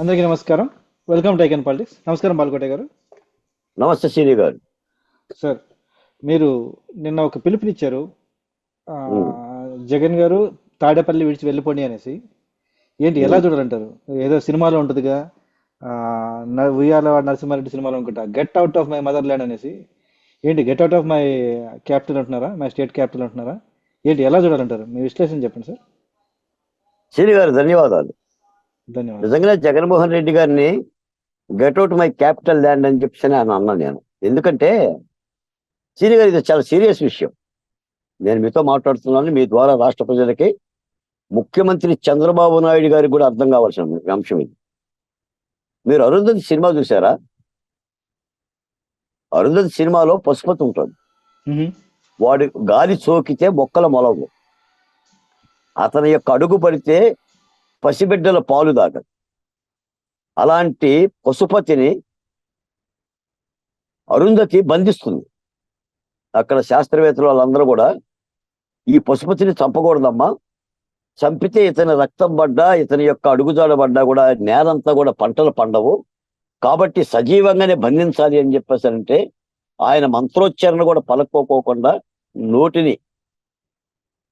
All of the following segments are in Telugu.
అందరికీ నమస్కారం. వెల్కమ్ టు ఐకన్ పాలిటిక్స్ నమస్కారం బాలకోట గారు. నమస్తే శ్రీని గారు. సార్ మీరు నిన్న ఒక పిలుపునిచ్చారు. జగన్ గారు తాడేపల్లి విడిచి వెళ్ళిపోండి అనేసి. ఏంటి ఎలా చూడాలంటారు? ఏదో సినిమాలో ఉంటుందిగా. ఉయ్యాల నరసింహారెడ్డి సినిమాలో అనుకుంటా get out of my mother land అనేసి. ఏంటి get out of my capital అంటున్నారా? మై స్టేట్ క్యాపిటల్ అంటున్నారా? ఏంటి ఎలా చూడాలంటారు? మీ విశ్లేషణ చెప్పండి సార్ శ్రీని గారు ధన్యవాదాలు. నిజంగానే జగన్మోహన్ రెడ్డి గారిని get out my capital land అని చెప్పేసి అని అన్నాను నేను. ఎందుకంటే శ్రీని గారు ఇది చాలా సీరియస్ విషయం. నేను మీతో మాట్లాడుతున్నాను. మీ ద్వారా రాష్ట్ర ప్రజలకి ముఖ్యమంత్రి చంద్రబాబు నాయుడు గారికి కూడా అర్థం కావాల్సిన అంశం ఇది. మీరు అరుంధతి సినిమా చూసారా అరుంధతి సినిమాలో పశుపతి ఉంటుంది. వాడి గాలి సోకితే మొక్కల మొలవు. అతని యొక్క అడుగు పడితే పసిబిడ్డల పాలు దాగదు అలాంటి పశుపతిని అరుంధతి బంధిస్తుంది. అక్కడ శాస్త్రవేత్తలు వాళ్ళందరూ కూడా ఈ పశుపతిని చంపకూడదమ్మా. చంపితే ఇతని రక్తం పడ్డా ఇతని యొక్క అడుగుజాడ పడ్డా కూడా నేలంతా కూడా పంటలు పండవు. కాబట్టి సజీవంగానే బంధించాలి అని చెప్పేసారంటే ఆయన మంత్రోచ్చారణ కూడా పలక్కోకోకుండా నోటిని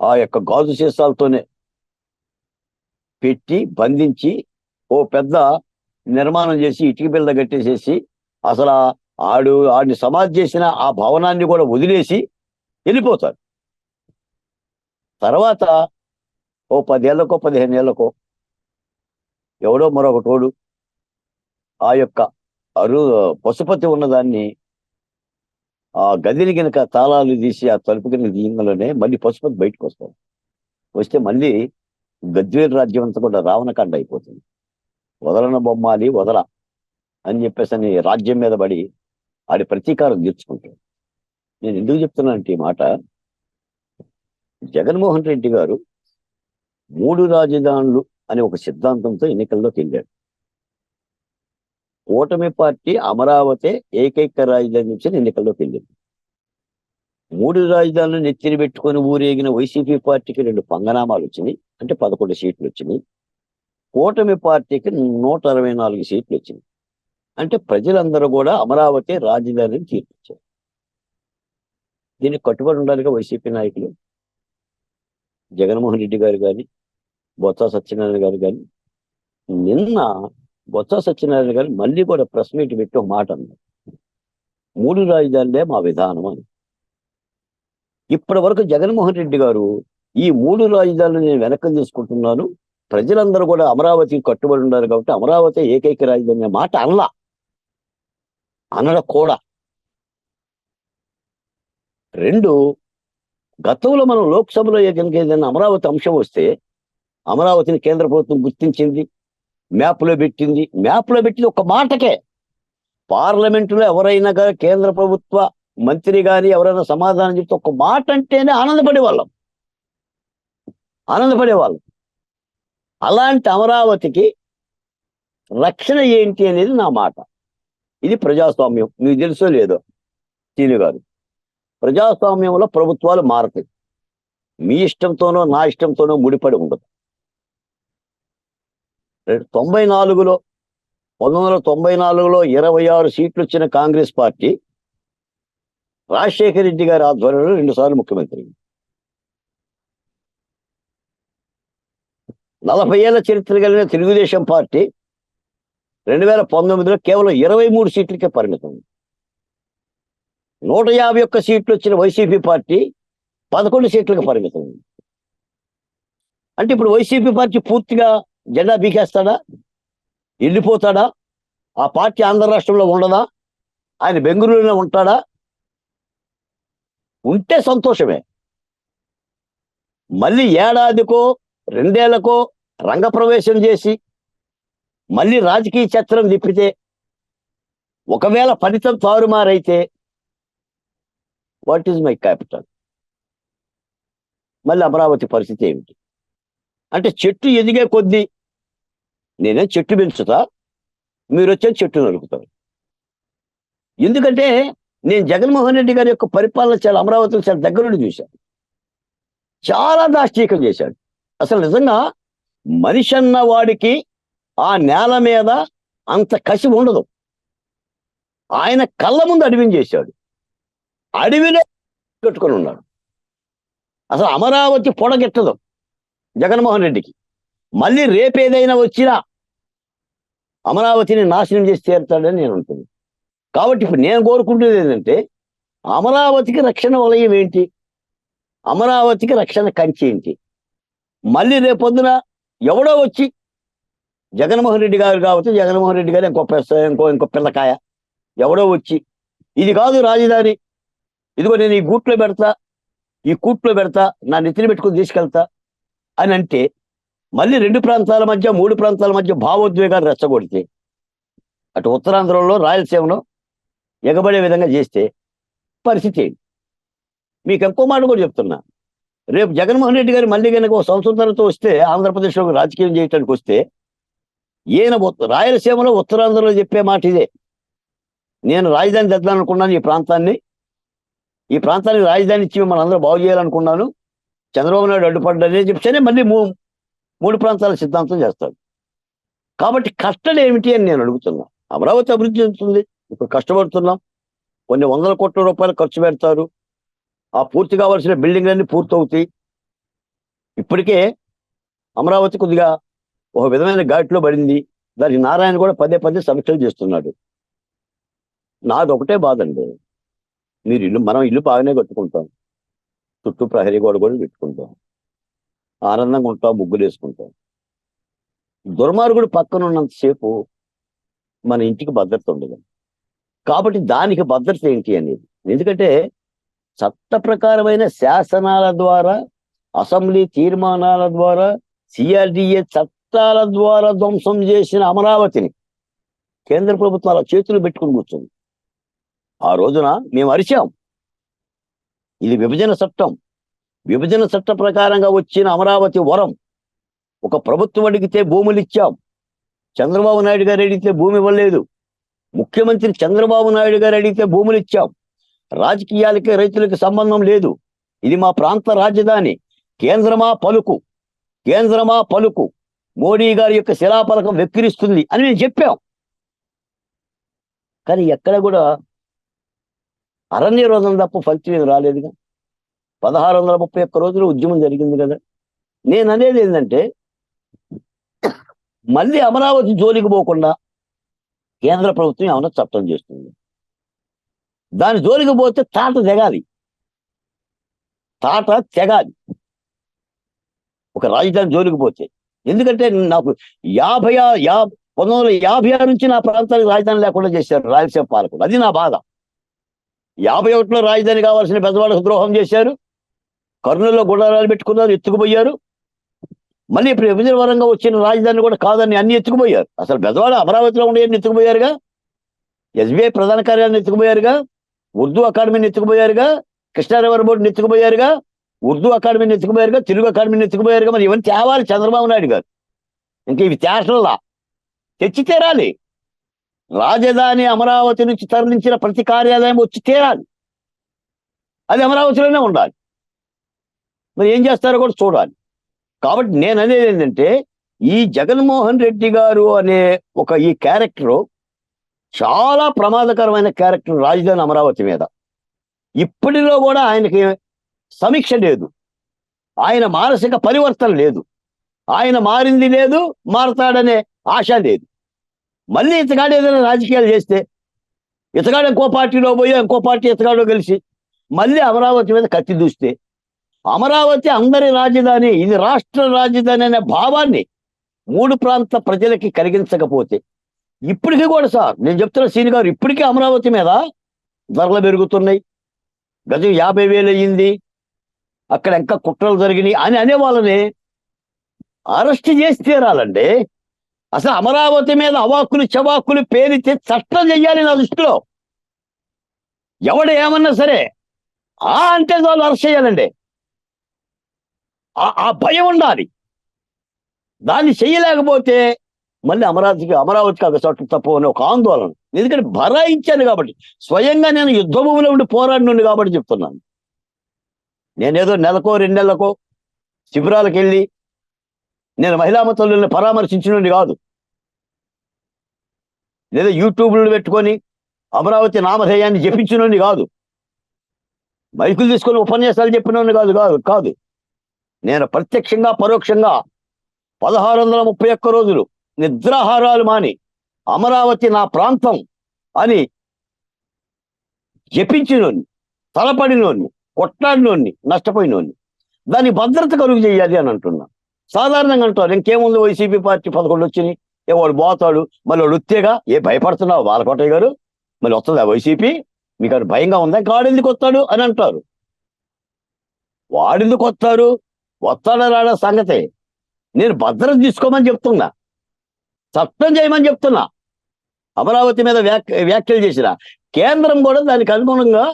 ఆ యొక్క గాజు సీసాలతోనే పెట్టి బంధించి ఓ పెద్ద నిర్మాణం చేసి ఇటుక బిల్ల కట్టేసేసి అసలు ఆడు ఆడిని సమాధి చేసిన ఆ భవనాన్ని కూడా వదిలేసి వెళ్ళిపోతారు తర్వాత ఓ పదేళ్ళకో పదిహేను ఏళ్ళకో ఎవడో మరొక తోడు ఆ యొక్క అరు పశుపతి ఉన్నదాన్ని ఆ గదిని కనుక తాళాలు తీసి ఆ తలుపు కనుక తీయగానే మళ్ళీ పశుపతి బయటకు వస్తాడు. వస్తే మళ్ళీ గద్వేల్ రాజ్యం అంతా కూడా రావణకాండ అయిపోతుంది. వదలన బొమ్మాలి వదల అని చెప్పేసి అని రాజ్యం మీద పడి ఆడి ప్రతీకారం తీర్చుకుంటాడు నేను ఎందుకు చెప్తున్నానంటే ఈ మాట జగన్మోహన్ రెడ్డి గారు మూడు రాజధానులు అనే ఒక సిద్ధాంతంతో ఎన్నికల్లోకి వెళ్ళాడు. కూటమి పార్టీ అమరావతి ఏకైక రాజధాని నుంచి ఎన్నికల్లోకి వెళ్ళింది. మూడు రాజధానులు నెత్తిన పెట్టుకొని ఊరేగిన వైసీపీ పార్టీకి రెండు పంగనామాలు వచ్చినాయి. అంటే పదకొండు సీట్లు వచ్చినాయి. కూటమి పార్టీకి నూట అరవై నాలుగు సీట్లు వచ్చినాయి. అంటే ప్రజలందరూ కూడా అమరావతి రాజధానిని తీర్పించారు దీనికి కట్టుబడి ఉండాలిగా వైసీపీ నాయకులు. జగన్మోహన్ రెడ్డి గారు కానీ బొత్స సత్యనారాయణ గారు కానీ. నిన్న బొత్స సత్యనారాయణ గారు మళ్ళీ కూడా ప్రెస్ మీట్ పెట్టి ఒక మాట అన్నారు. మూడు రాజధానులే మా విధానం అని. ఇప్పటి వరకు జగన్మోహన్ రెడ్డి గారు ఈ మూడు రాజధానులు నేను వెనక్కి తీసుకుంటున్నాను. ప్రజలందరూ కూడా అమరావతికి కట్టుబడి ఉన్నారు కాబట్టి అమరావతి ఏకైక రాజధాని మాట అనలా. అనడం కూడా రెండు గతంలో మనం లోక్సభలో కనుక ఏదైనా అమరావతి అంశం వస్తే అమరావతిని కేంద్ర ప్రభుత్వం గుర్తించింది మ్యాప్లో పెట్టింది. మ్యాప్లో పెట్టింది ఒక మాటకే. పార్లమెంటులో ఎవరైనా కేంద్ర ప్రభుత్వ మంత్రి గాని ఎవరైనా సమాధానం చెప్తే ఒక మాట అంటేనే ఆనందపడేవాళ్ళం. ఆనందపడేవాళ్ళం. అలాంటి అమరావతికి రక్షణ ఏంటి అనేది నా మాట. ఇది ప్రజాస్వామ్యం. మీకు తెలుసో లేదో తీను గారు. ప్రజాస్వామ్యంలో ప్రభుత్వాలు మారతాయి. మీ ఇష్టంతోనో నా ఇష్టంతోనో ముడిపడి ఉండదు. తొంభై నాలుగులో పంతొమ్మిది వందల తొంభై నాలుగులో ఇరవై ఆరు సీట్లు వచ్చిన కాంగ్రెస్ పార్టీ రాజశేఖర రెడ్డి గారి ఆధ్వర్యంలో రెండుసార్లు ముఖ్యమంత్రి. నలభై ఏళ్ళ చరిత్ర కలిగిన తెలుగుదేశం పార్టీ రెండు వేల పంతొమ్మిదిలో కేవలం ఇరవై మూడు సీట్లకే పరిమితం. నూట యాభై ఒక్క సీట్లు వచ్చిన వైసీపీ పార్టీ పదకొండు సీట్లకు పరిమితం. అంటే ఇప్పుడు వైసీపీ పార్టీ పూర్తిగా జెండా బీకేస్తాడా? వెళ్ళిపోతాడా ఆ పార్టీ ఆంధ్ర రాష్ట్రంలో ఉండదా? ఆయన బెంగళూరులో ఉంటాడా? ఉంటే సంతోషమే. మళ్ళీ ఏడాదికో రెండేళ్ళకో రంగప్రవేశం చేసి మళ్ళీ రాజకీయ చక్రం తిప్పితే ఒకవేళ ఫలితం తారుమారైతే వాట్ ఈజ్ మై క్యాపిటల్? మళ్ళీ అమరావతి పరిస్థితి ఏమిటి? అంటే చెట్టు ఎదిగే కొద్దీ నేనే చెట్టు పెంచుతా? మీరు వచ్చే చెట్టు నరుకుతారు. ఎందుకంటే నేను జగన్మోహన్ రెడ్డి గారి యొక్క పరిపాలన చాలా అమరావతిలో చాలా దగ్గర నుండి చూశాను. చాలా దాష్టీకం చేశాడు. అసలు నిజంగా మనిషి అన్న వాడికి ఆ నేల మీద అంత కసి ఉండదు. ఆయన కళ్ళ ముందు అడవిని చేశాడు. అడవిలో కట్టుకొని ఉన్నాడు. అసలు అమరావతి పొడగెట్టదు జగన్మోహన్ రెడ్డికి. మళ్ళీ రేపేదైనా వచ్చినా అమరావతిని నాశనం చేసి తీరుతాడని నేను ఉంటుంది కాబట్టి ఇప్పుడు నేను కోరుకుంటున్నది ఏంటంటే అమరావతికి రక్షణ వలయం ఏంటి? అమరావతికి రక్షణ కంచి ఏంటి? మళ్ళీ రేపొద్దున ఎవడో వచ్చి జగన్మోహన్ రెడ్డి గారు కావచ్చు జగన్మోహన్ రెడ్డి గారు ఇంకో ఇంకో ఇంకో పిల్లకాయ. ఎవడో వచ్చి ఇది కాదు రాజధాని. ఇదిగో నేను ఈ గూట్లో పెడతా ఈ కూట్లో పెడతా నా నెత్తిని పెట్టుకుని తీసుకెళ్తా అని అంటే మళ్ళీ రెండు ప్రాంతాల మధ్య మూడు ప్రాంతాల మధ్య భావోద్వేగాలు రెచ్చగొడితే అటు ఉత్తరాంధ్రలో రాయలసీమలో ఎగబడే విధంగా చేస్తే పరిస్థితి ఏంటి? మీకు ఇంకో మాట కూడా చెప్తున్నా. రేపు జగన్మోహన్ రెడ్డి గారు మళ్ళీ కనుక ఒక సంస్కృతంతో వస్తే ఆంధ్రప్రదేశ్లో రాజకీయం చేయడానికి వస్తే ఈయన రాయలసీమలో ఉత్తరాంధ్రలో చెప్పే మాట ఇదే. నేను రాజధాని తెద్దామనుకున్నాను ఈ ప్రాంతాన్ని. ఈ ప్రాంతానికి రాజధాని ఇచ్చి మిమ్మల్ని అందరూ బాగు చేయాలనుకున్నాను. చంద్రబాబు నాయుడు అడ్డుపడ్డని చెప్తేనే మళ్ళీ మూ మూడు ప్రాంతాల సిద్ధాంతం చేస్తాడు. కాబట్టి కష్టం ఏమిటి అని నేను అడుగుతున్నా. అమరావతి అభివృద్ధి చెందుతుంది. ఇప్పుడు కష్టపడుతున్నాం. కొన్ని వందల కోట్ల రూపాయలు ఖర్చు పెడతారు. ఆ పూర్తి కావాల్సిన బిల్డింగ్లన్నీ పూర్తవుతాయి. ఇప్పటికే అమరావతి కొద్దిగా ఒక విధమైన ఘాట్లో పడింది. దానికి నారాయణ కూడా పదే పదే సమీక్షలు చేస్తున్నాడు. నాది ఒకటే బాధ అండి. మీరు ఇల్లు మనం ఇల్లు బాగానే కట్టుకుంటాం. చుట్టూ ప్రహరీ గోడ కూడా పెట్టుకుంటాం. ఆనందంగా ఉంటాం ముగ్గులు వేసుకుంటాం. దుర్మార్గుడు పక్కన ఉన్నంతసేపు మన ఇంటికి భద్రత ఉండదు. కాబట్టి దానికి భద్రత ఏంటి అనేది. ఎందుకంటే చట్ట ప్రకారమైన శాసనాల ద్వారా అసెంబ్లీ తీర్మానాల ద్వారా సిఆర్డిఏ చట్టాల ద్వారా ధ్వంసం చేసిన అమరావతిని కేంద్ర ప్రభుత్వం అలా చేతులు పెట్టుకుని కూర్చుంది. ఆ రోజున మేము అరిచాం. ఇది విభజన చట్టం. విభజన చట్ట ప్రకారంగా వచ్చిన అమరావతి వరం. ఒక ప్రభుత్వం అడిగితే భూములు ఇచ్చాం. చంద్రబాబు నాయుడు గారు అడిగితే భూమి ఇవ్వలేదు. ముఖ్యమంత్రి చంద్రబాబు నాయుడు గారు అడిగితే భూములు ఇచ్చాం. రాజకీయాలకి రైతులకి సంబంధం లేదు. ఇది మా ప్రాంత రాజధాని. కేంద్రమా పలుకు. కేంద్రమా పలుకు. మోడీ గారి యొక్క శిలాపలకం వెక్కిరిస్తుంది అని మేము చెప్పాం. కానీ ఎక్కడ కూడా అరణ్య రోజున తప్ప ఫలితం ఏం రాలేదుగా. పదహారు వందల ముప్పై ఒక్క రోజులు ఉద్యమం జరిగింది కదా. నేను అనేది ఏంటంటే మళ్ళీ అమరావతి జోలికి పోకుండా కేంద్ర ప్రభుత్వం ఏమన్నా చట్టం చేస్తుంది? దాని జోలికి పోతే తాట తెగాలి. తాట తెగాలి. ఒక రాజధాని జోలికి పోతే. ఎందుకంటే నాకు యాభై ఆ- యా పంతొమ్మిది వందల యాభై ఆరు నుంచి నా ప్రాంతానికి రాజధాని లేకుండా చేశారు రాయలసీమ పాలకులు. అది నా బాధ. యాభై ఒకటిలో రాజధాని కావాల్సిన పెద్దవాళ్ళకు ద్రోహం చేశారు. కర్నూలులో గుడారాలు పెట్టుకున్నారు ఎత్తుకుపోయారు. మళ్ళీ ఇప్పుడు విభజన వరంగా వచ్చిన రాజధాని కూడా కాదని అన్ని ఎత్తుకుపోయారు. అసలు బెదవాడ అమరావతిలో ఉండే ఎత్తుకుపోయారుగా? ఎస్బీఐ ప్రధాన కార్యాలయం ఎత్తుకుపోయారుగా? ఉర్దూ అకాడమీని ఎత్తుకుపోయారుగా? కృష్ణారావు బోర్డుని ఎత్తుకుపోయారుగా? ఉర్దూ అకాడమీని ఎత్తుకుపోయారుగా? తెలుగు అకాడమీని ఎత్తుకుపోయారుగా? మరి ఇవన్నీ తేవాలి చంద్రబాబు నాయుడు గారు. ఇంకా ఇవి తేటల్లా. తెచ్చి తీరాలి. రాజధాని అమరావతి నుంచి తరలించిన ప్రతి కార్యాలయం వచ్చి తీరాలి. అది అమరావతిలోనే ఉండాలి. మరి ఏం చేస్తారో కూడా చూడాలి. కాబట్టి నేను అనేది ఏంటంటే ఈ జగన్మోహన్ రెడ్డి గారు అనే ఒక ఈ క్యారెక్టర్ చాలా ప్రమాదకరమైన క్యారెక్టర్ రాజధాని అమరావతి మీద. ఇప్పటిలో కూడా ఆయనకి సమీక్ష లేదు. ఆయన మానసిక పరివర్తన లేదు. ఆయన మారింది లేదు మారతాడనే ఆశ లేదు. మళ్ళీ ఇతగాడు ఏదైనా రాజకీయాలు చేస్తే ఇతగాడు ఇంకో పార్టీలో పోయి ఇంకో పార్టీ ఇతగాడో కలిసి మళ్ళీ అమరావతి మీద కత్తి దూస్తే అమరావతి అందరి రాజధాని ఇది రాష్ట్ర రాజధాని అనే భావాన్ని మూడు ప్రాంత ప్రజలకి కలిగించకపోతే ఇప్పటికీ కూడా సార్ నేను చెప్తున్న సీని గారు ఇప్పటికీ అమరావతి మీద ధరలు పెరుగుతున్నాయి. గజం యాభై వేలు అయ్యింది. అక్కడ ఇంకా కుట్రలు జరిగినాయి అని అనే వాళ్ళని అరెస్ట్ చేసి తీరాలండి. అసలు అమరావతి మీద అవాక్కులు చవాక్కులు పేరితే చట్టం చెయ్యాలి నా దృష్టిలో. ఎవడు ఏమన్నా సరే ఆ అంటే వాళ్ళు అరెస్ట్ చేయాలండి. ఆ- ఆ భయం ఉండాలి. దాన్ని చేయలేకపోతే మళ్ళీ అమరావతికి అమరావతికి అక్కడ చోట తప్పు అనే ఒక ఆందోళన. ఎందుకంటే భరాయించాను కాబట్టి స్వయంగా నేను యుద్ధ భూమిలో ఉండి పోరాడినుండి కాబట్టి చెప్తున్నాను. నేనేదో నెలకో రెండు నెలలకో శిబిరాలకు వెళ్ళి నేను మహిళా మతల్ని పరామర్శించినండి కాదు. లేదా యూట్యూబ్లు పెట్టుకొని అమరావతి నామధేయాన్ని జపించినండి కాదు. మైకులు తీసుకొని ఉపన్యాసాలు చెప్పినోడిని కాదు కాదు కాదు. నేను ప్రత్యక్షంగా పరోక్షంగా పదహారు వందల ముప్పై ఒక్క రోజులు నిద్రాహారాలు మాని అమరావతి నా ప్రాంతం అని జపించినోని తలపడినోని కొట్లాడినోని నష్టపోయినోని దాని భద్రత కలుగు చేయాలి అని అంటున్నా. సాధారణంగా అంటారు ఇంకేముంది వైసీపీ పార్టీ పదకొండు వచ్చినాయి ఏ వాడు పోతాడు మళ్ళీ వాడు ఏ భయపడుతున్నావు బాలకోటయ్య గారు మళ్ళీ వస్తుందా వైసీపీ? మీకు భయంగా ఉందా? కాడెందుకు వస్తాడు అని అంటారు. వాడెందుకు వస్తారు? వస్తాడా రాడా సంగతే. నేను భద్రత తీసుకోమని చెప్తున్నా. చట్టం చేయమని చెప్తున్నా. అమరావతి మీద వ్యాఖ్య వ్యాఖ్యలు చేసిన. కేంద్రం కూడా దానికి అనుగుణంగా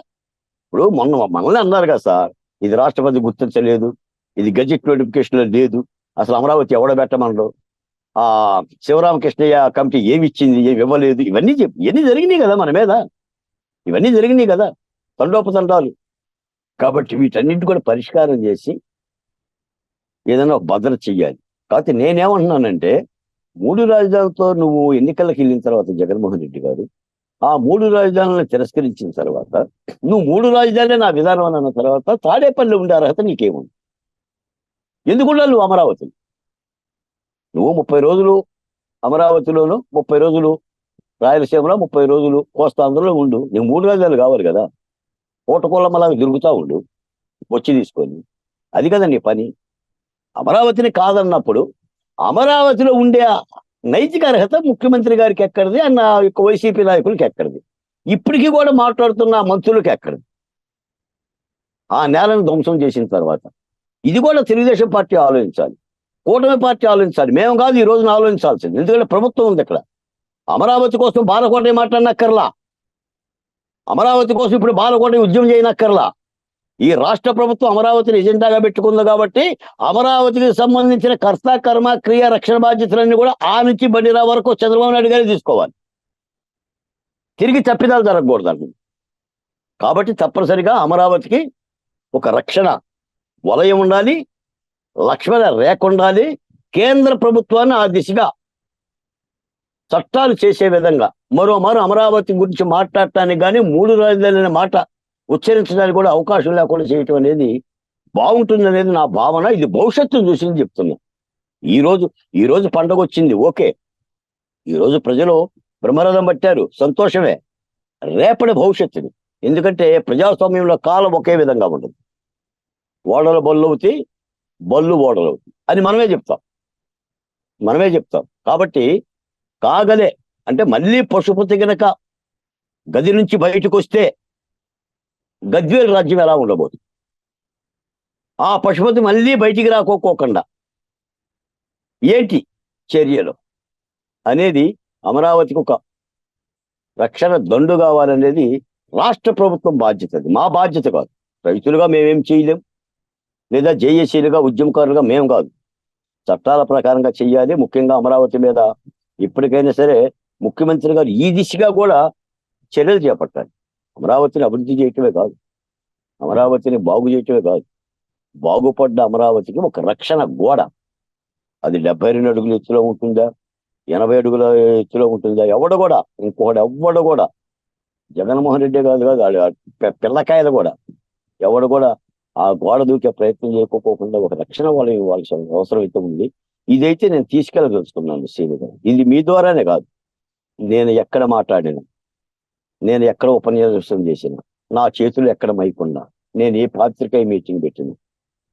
ఇప్పుడు మొన్న మనల్ని అన్నారు కదా సార్ ఇది రాష్ట్రపతి గుర్తించలేదు ఇది గజెట్ నోటిఫికేషన్లో లేదు అసలు అమరావతి ఎవడ పెట్టమనరు ఆ శివరామకృష్ణయ్య కమిటీ ఏమి ఇచ్చింది ఏమి ఇవ్వలేదు ఇవన్నీ చెప్పి ఇవన్నీ జరిగినాయి కదా మన మీద. ఇవన్నీ జరిగినాయి కదా తండోపతండాలు. కాబట్టి వీటన్నింటి కూడా పరిష్కారం చేసి ఏదైనా భద్ర భద్రత చెయ్యాలి. కాకపోతే నేనేమంటున్నానంటే మూడు రాజధానులతో నువ్వు ఎన్నికలకు వెళ్ళిన తర్వాత జగన్మోహన్ రెడ్డి గారు ఆ మూడు రాజధానులను తిరస్కరించిన తర్వాత నువ్వు మూడు రాజధానులే నా విధానం అన్న తర్వాత తాడేపల్లి ఉండే అర్హత నీకేముంది? ఎందుకున్నా నువ్వు అమరావతి నువ్వు ముప్పై రోజులు అమరావతిలోను ముప్పై రోజులు రాయలసీమలో ముప్పై రోజులు కోస్తాంధ్రలో ఉండు. నీకు మూడు రాజధానులు కావాలి కదా. పూటకోళ్ళమలాగా తిరుగుతూ ఉండు. వచ్చి తీసుకొని. అది కదా నీ పని. అమరావతిని కాదన్నప్పుడు అమరావతిలో ఉండే నైతిక అర్హత ముఖ్యమంత్రి గారికి ఎక్కడిది అన్న యొక్క వైసీపీ నాయకులకి ఎక్కడిది? ఇప్పటికీ కూడా మాట్లాడుతున్న మంత్రులకు ఎక్కడిది? ఆ నేలను ధ్వంసం చేసిన తర్వాత ఇది కూడా తెలుగుదేశం పార్టీ ఆలోచించాలి. కూటమి పార్టీ ఆలోచించాలి. మేము కాదు ఈ రోజున ఆలోచించాల్సింది. ఎందుకంటే ప్రభుత్వం ఉంది ఇక్కడ. అమరావతి కోసం బాలకోట మాట్లాడినక్కర్లా. అమరావతి కోసం ఇప్పుడు బాలకోట ఉద్యమం చేయనక్కర్లా. ఈ రాష్ట్ర ప్రభుత్వం అమరావతిని ఎజెండాగా పెట్టుకుంది కాబట్టి అమరావతికి సంబంధించిన కర్త కర్మ క్రియ రక్షణ బాధ్యతలన్నీ కూడా ఆ నుంచి బండిరా వరకు చంద్రబాబు నాయుడు గారు తీసుకోవాలి. తిరిగి తప్పిదాలు జరగకూడదు అండి కాబట్టి తప్పనిసరిగా అమరావతికి ఒక రక్షణ వలయం ఉండాలి లక్ష్మణ రేఖ ఉండాలి కేంద్ర ప్రభుత్వాన్ని ఆ దిశగా చట్టాలు చేసే విధంగా మరో మరో అమరావతి గురించి మాట్లాడటానికి కానీ మూడు రాజధానుల మాట ఉచ్చరించడానికి కూడా అవకాశం లేకుండా చేయటం అనేది బాగుంటుంది అనేది నా భావన. ఇది భవిష్యత్తును చూసింది చెప్తున్నా. ఈ రోజు ఈ రోజు పండగ వచ్చింది ఓకే. ఈరోజు ప్రజలు బ్రహ్మరథం పట్టారు సంతోషమే. రేపటి భవిష్యత్తుని ఎందుకంటే ప్రజాస్వామ్యంలో కాలం ఒకే విధంగా ఉంటుంది. ఓడలు బళ్ళు అవుతాయి బళ్ళు ఓడలు అవుతాయి అని మనమే చెప్తాం. మనమే చెప్తాం. కాబట్టి కాగలే. అంటే మళ్ళీ పశుపతి గనక గది నుంచి బయటకు వస్తే గజ్వేల్ రాజ్యం ఎలా ఉండబోతుంది? ఆ పశుపతి మళ్ళీ బయటికి రాకోకోకుండా ఏంటి చర్యలు? అనేది అమరావతికి ఒక రక్షణ దండు కావాలనేది రాష్ట్ర ప్రభుత్వం బాధ్యత అది మా బాధ్యత కాదు. రైతులుగా మేమేం చేయలేం. లేదా జేఏసీలుగా ఉద్యమకారులుగా మేము కాదు. చట్టాల ప్రకారంగా చెయ్యాలి. ముఖ్యంగా అమరావతి మీద ఇప్పటికైనా సరే ముఖ్యమంత్రి గారు ఈ దిశగా కూడా చర్యలు చేపట్టాలి. అమరావతిని అభివృద్ధి చేయటమే కాదు. అమరావతిని బాగు చేయటమే కాదు. బాగుపడ్డ అమరావతికి ఒక రక్షణ గోడ. అది డెబ్బై రెండు అడుగుల ఎత్తులో ఉంటుందా? ఎనభై అడుగుల ఎత్తులో ఉంటుందా? ఎవడ కూడా ఇంకొకటి ఎవ్వడు కూడా జగన్మోహన్ రెడ్డి కాదు కాదు పిల్లకాయలు కూడా ఎవడు కూడా ఆ గోడ దూకే ప్రయత్నం చేయకపోకుండా ఒక రక్షణ వాళ్ళు ఇవ్వాల్సిన అవసరం అయితే ఉంది. ఇదైతే నేను తీసుకెళ్ళదలుచుకున్నాను సీని ఇది మీ ద్వారానే కాదు. నేను ఎక్కడ మాట్లాడినా? నేను ఎక్కడ ఉపన్యాసం చేసిన నా చేతులు ఎక్కడ మైకున్నా? నేను ఏ పాత్రికాయ మీటింగ్ పెట్టిన?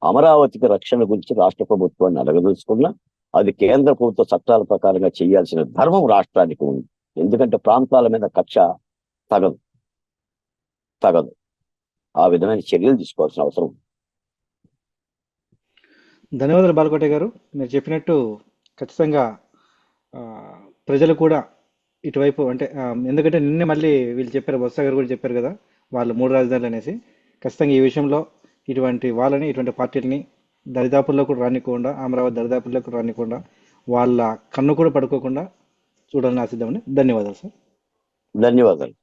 అమరావతికి రక్షణ గురించి రాష్ట్ర ప్రభుత్వాన్ని అడగదలుచుకున్నా? అది కేంద్ర ప్రభుత్వ చట్టాల ప్రకారంగా చేయాల్సిన ధర్మం రాష్ట్రానికి ఉంది. ఎందుకంటే ప్రాంతాల మీద కక్ష తగదు. తగదు. ఆ విధమైన చర్యలు తీసుకోవాల్సిన అవసరం ఉంది. ధన్యవాదాలు బాలకోట గారు. మీరు చెప్పినట్టు ఖచ్చితంగా ప్రజలు కూడా ఇటువైపు అంటే ఆ, ఎందుకంటే నిన్నే మళ్ళీ వీళ్ళు చెప్పారు బొత్స గారు కూడా చెప్పారు కదా వాళ్ళు మూడు రాజధానులు అనేసి. ఖచ్చితంగా ఈ విషయంలో ఇటువంటి వాళ్ళని ఇటువంటి పార్టీలని దరిదాపుల్లో కూడా రానికుండా అమరావతి దరిదాపుల్లో కూడా రానివ్వకుండా వాళ్ళ కన్ను కూడా పడుకోకుండా చూడాలని ఆశిద్దామని ధన్యవాదాలు సార్. ధన్యవాదాలు.